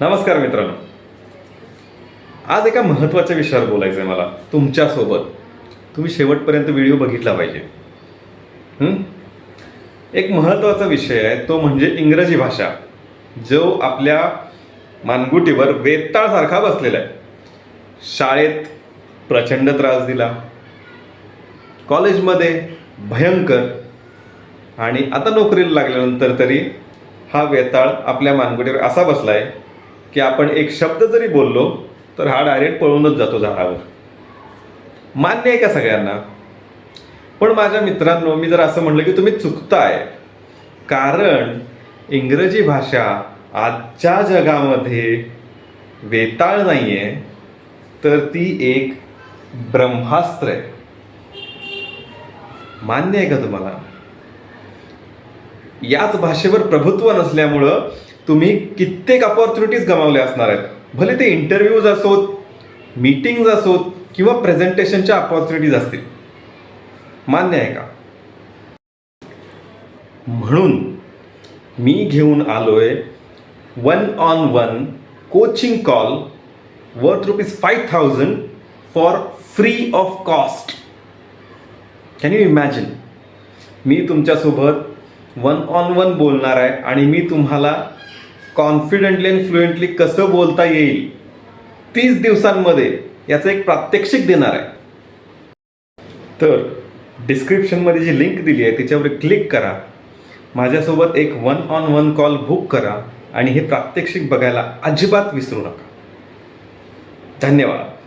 नमस्कार मित्रांनो. आज एका महत्त्वाच्या विषयावर बोलायचं आहे मला तुमच्यासोबत. तुम्ही शेवटपर्यंत व्हिडिओ बघितला पाहिजे. एक महत्त्वाचा विषय आहे तो म्हणजे इंग्रजी भाषा जो आपल्या मानगुटीवर वेताळसारखा बसलेला आहे. शाळेत प्रचंड त्रास दिला कॉलेजमध्ये भयंकर आणि आता नोकरीला लागल्यानंतर तरी हा वेताळ आपल्या मानगुटीवर असा बसला आहे की आपण एक शब्द जरी बोललो तर हा डायरेक्ट पळूनच जातो झाडावर. मान्य आहे का सगळ्यांना? पण माझ्या मित्रांनो मी जर असं म्हटलं की तुम्ही चुकताय कारण इंग्रजी भाषा आजच्या जगामध्ये वेताळ नाही आहे तर ती एक ब्रह्मास्त्र आहे. मान्य आहे का तुम्हाला? याच भाषेवर प्रभुत्व नसल्यामुळं तुम्ही कित्येक अपॉर्च्युनिटीज गमावल्या असणार आहेत. भले ते इंटरव्ह्यूज असोत मीटिंग्ज असोत किंवा प्रेझेंटेशनच्या अपॉर्च्युनिटीज असतील. मान्य आहे का? म्हणून मी घेऊन आलोय one on one coaching call worth rupees five thousand for free of cost can you imagine मी तुमच्यासोबत वन ऑन वन बोलणार आहे आणि मी तुम्हाला कॉन्फिडेंटली आणि फ्लुएंटली कसं बोलता येईल तीस दिवसांमध्ये याचं एक प्रात्यक्षिक देणार आहे. तर डिस्क्रिप्शनमध्ये जी लिंक दिली आहे त्याच्यावर क्लिक करा. माझ्यासोबत एक one on one call book करा आणि हे प्रात्यक्षिक बघायला अजिबात विसरू नका. धन्यवाद.